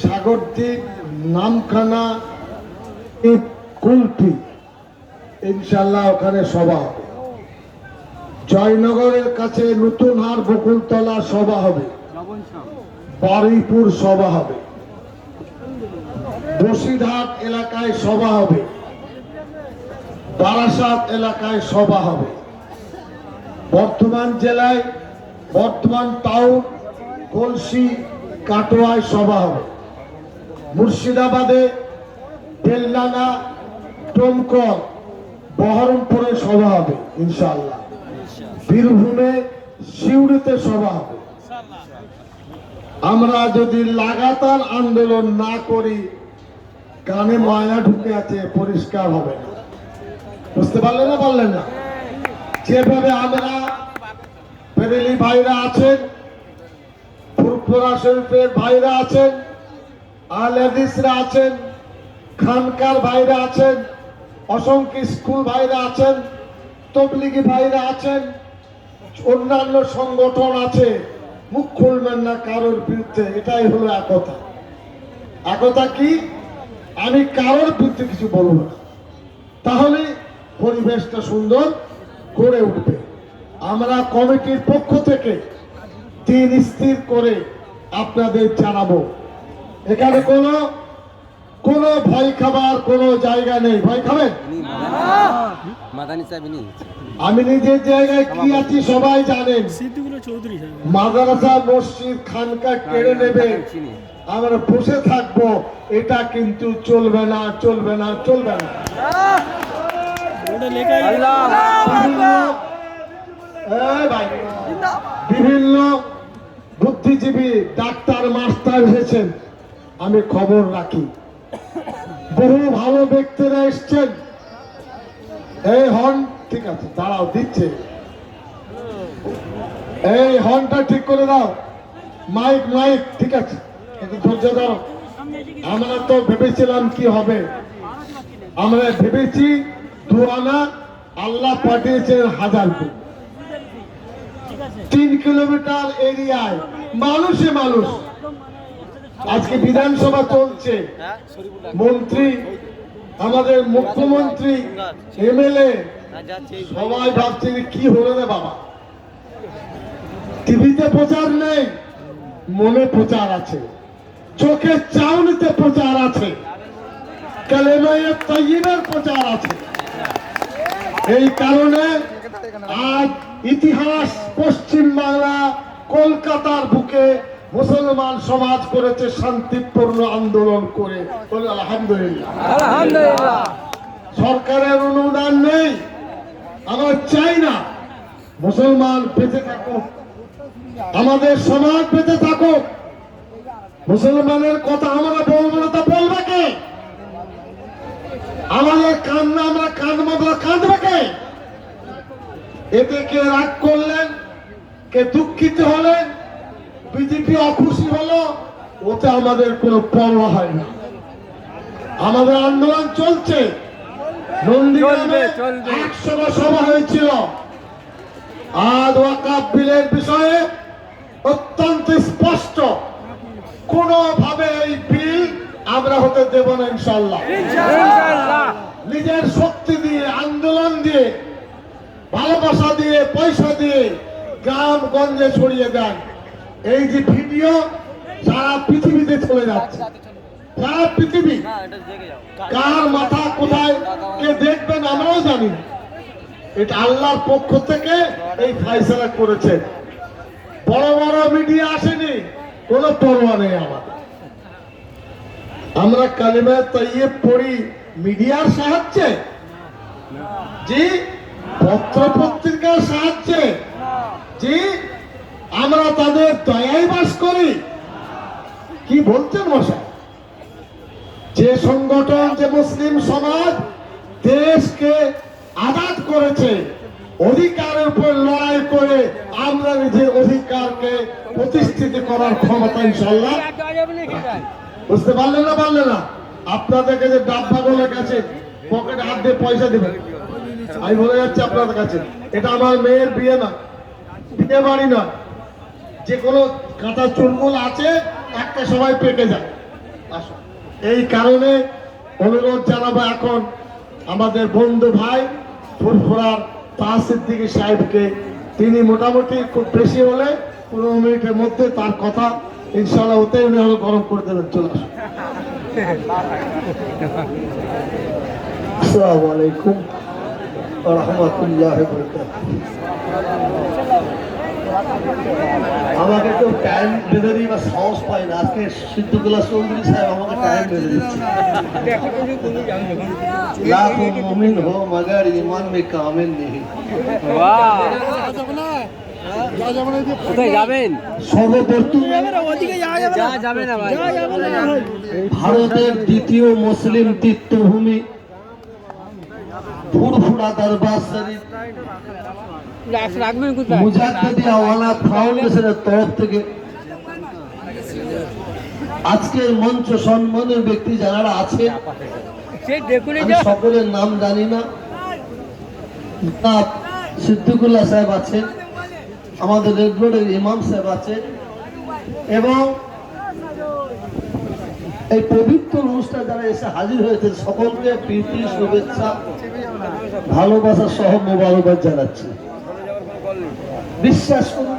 সাগরদ্বীপ নামখানা ইনশাল্লাহ ওখানে সভা হবে। জয়নগরের কাছে নতুন হার বকুলতলা সভা হবে। বারুইপুর সভা হবে। বসিরহাট এলাকায় সভা হবে। বারাসাত এলাকায় সভা হবে। বর্ধমান জেলায় বর্ধমান টাউন কলসি, কাটোয়ায় সভা হবে। মুর্শিদাবাদে বেলডাঙ্গা টমকল বহরমপুরে সভা হবে ইনশাল্লাহ বীরভূমে সিউড়িতে সভা হবে। আমরা যদি লাগাতার আন্দোলন না করি, কানে ময়লা ঢুকে আছে, পরিষ্কার হবে না। বুঝতে পারলেন না পারলেন না? যেভাবে আমরা ফেরেলি ভাইরা আছেন, ফুরফুরা শরীফের ভাইরা আছেন আলেদিসরা আছেন, খানকার ভাইরা আছেন, অসংখ্য স্কুল ভাইরা আছেন, তবলিগি ভাইরা আছেন, অন্যান্য সংগঠন আছে, মুখ খুলবেন না কারোর বিরুদ্ধে, এটাই হলো একতা। একতা কি? আমি কারোর বিরুদ্ধে কিছু বলব না। তাহলে পরিবেশটা সুন্দর। গড়ে উঠবে। আমরা কমিটির পক্ষ থেকে দিন স্থির করে আপনাদের জানাব। এখানে কোনো কোনো ভয় খাবার কোনো জায়গা নেই। ভয় খাবেন? মাদানি সাহেব নেই আমি নিজের জায়গায় কি আছি সবাই জানেন। মাদ্রাসা মসজিদ খানকা কেড়ে নেবে। আমরা বসে থাকব। এটা কিন্তু চলবে না চলবে না চলবে না। বিভিন্ন বুদ্ধিজীবী ডাক্তার, মাস্টার এসেছেন আমি খবর রাখি। বহু ভালো ব্যক্তিরা এসছেন। এই হর্ন ঠিক আছে, দাঁড়াও, দিচ্ছে। এই হর্নটা ঠিক করে দাও। মাইক মাইক, ঠিক আছে। ধৈর্য দাও আমরা তো ভেবেছিলাম কি হবে। আমরা ভেবেছি দু আনা আল্লাহ পাঠিয়েছেন হাজারপুর তিন কিলোমিটার এরিয়ায়। মানুষে মানুষ। আজকে বিধানসভা চলছে। মন্ত্রী, আমাদের মুখ্যমন্ত্রী, এমএলএ, সবাই ভাবছে কি হলো রে বাবা। টিভিতে প্রচার নেই, মনে প্রচার আছে। চোখের চাউনিতে প্রচার আছে। কালেমায়ে তৈবের প্রচার আছে। এই কারণে আজ ইতিহাস পশ্চিম বাংলা কলকাতার বুকে মুসলমান সমাজ করেছে শান্তিপূর্ণ আন্দোলন করে। আলহামদুলিল্লাহ। সরকারের অনুদান নেই। আমরা চাই না মুসলমান বেঁচে থাকুক। আমাদের সমাজ বেঁচে থাকুক। মুসলমানের কথা আমরা বলব না তা বলবে কে? আমাদের কান্না আমরা কাঁদবো না কাঁদবে কে? এতে কে রাগ করলেন কে দুঃখিত হলেন বিজেপি অখুশি হলো ওতে আমাদের কোনো পরোয়া হয় না। আমাদের আন্দোলন চলছে। নন্দীগ্রামে চলবে, চলবে। একশো সভা হয়েছিল। আজ ওয়াকাব বিলের বিষয়ে অত্যন্ত স্পষ্ট। কোনোভাবে এই বিল আমরা হতে দেব না ইনশাল্লাহ নিজের শক্তি দিয়ে আন্দোলন দিয়ে ভালোবাসা দিয়ে পয়সা দিয়ে গ্রাম গঞ্জে ছড়িয়ে দেন। এই যে ভিডিও সারা পৃথিবীতে চলে যাচ্ছে। সারা পৃথিবী। কার মাথা কোথায় কে দেখবেন আমরাও জানি এটা আল্লাহর পক্ষ থেকে এই ফাইসলা করেছে। বড় বড় মিডিয়া আসেনি কোনো পরোয়া নেই আমাদের। আমরা কালিমা তাইয়ে পড়ি মিডিয়ার সাহায্যে? জি পত্র পত্রিকার সাহায্যে? জি, আমরা তাদের দয়াই বাস করি। কি বলছেন মশাই? যে সংগঠন, যে মুসলিম সমাজ দেশকে আজাদ করেছে, অধিকারের উপর লড়াই করে আমরা নিজের অধিকারকে প্রতিষ্ঠিত করার ক্ষমতা ইনশাল্লাহ বুঝতে পারলেন না পারলেন না? আপনাদেরকে যে ডাব্বা বলে গেছে পকেটে হাত দিয়ে পয়সা দেবেন আমি বলে যাচ্ছি আপনাদের কাছে, এটা আমার মেয়ের বিয়ে না বিয়ে বাড়ি না। যে কোনো কাঁটা চুলমুল আছে, একটা সবাই পেকে যায়। এই কারণে অনুরোধ জানাব এখন আমাদের বন্ধু ভাই ফুরফুরার তাহসিদ্দিকি সাহেবকে। তিনি মোটামুটি খুব বেশি হলে পনেরো মিনিটের মধ্যে তার কথা ইনশাল্লাহ ওতেই উনি হলো গরম করে দেবেন চলে আসুন আসসালামু আলাইকুম রহমতুল্লাহ আমাকে কেউ টাইম বেঁধে দিই বা সাহস পাই না আজকে সিদ্ধুকুল্লাহ চৌধুরী সাহেব আমাকে টাইম বেঁধে দিচ্ছে লাখ মুমিন হো মগর ইমান মে কামিল নেই কোথায় যাবেন? ভারতের দ্বিতীয় মুসলিম তীর্থভূমি ফুরফুরা দরবার শরীফ। ফাউন্ডেশনের তরফ থেকে। আজকের মঞ্চ সম্মানের ব্যক্তি যারা আছে সকলের নাম জানি না। জনাব সিদ্দিকুল্লাহ সাহেব আছেন। আমাদের রেড রোডের ইমাম সাহেব আছেন। এবং এই পবিত্র অনুষ্ঠান যারা এসে হাজির হয়েছে সকলকে প্রীতি, শুভেচ্ছা, ভালোবাসা সহ মোবারকবাদ জানাচ্ছি। বিশ্বাস করুন